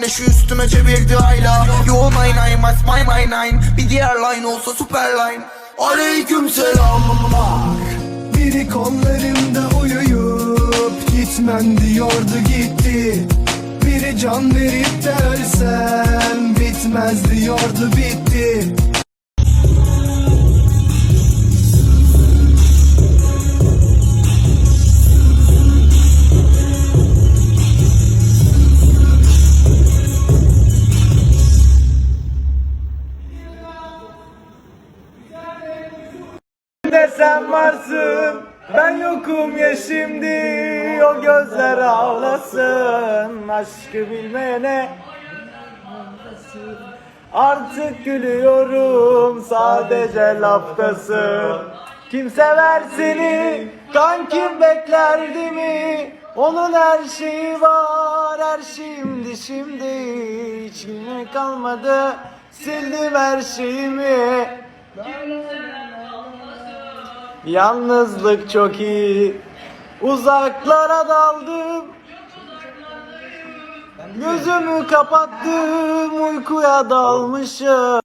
güneşi üstüme çevirdi hala Yo nine nine mas my my nine. Bir diğer line olsa super line. Aleyküm selam. Biri kollarımda uyuyup gitmem diyordu gitti. Biri can verip de ölsem bitmez diyordu bitti sen varsın Ben yokum ya şimdi. O gözler ağlasın Aşkı bilmeyene. Artık gülüyorum Sadece laftasın. Kim sever seni Kankim beklerdi mi? Onun her şeyi var Her şeyimdi şimdi. Hiç kalmadı Sildim her şeyimi Yalnızlık çok iyi. Uzaklara daldım. Gözümü kapattım Uykuya dalmışım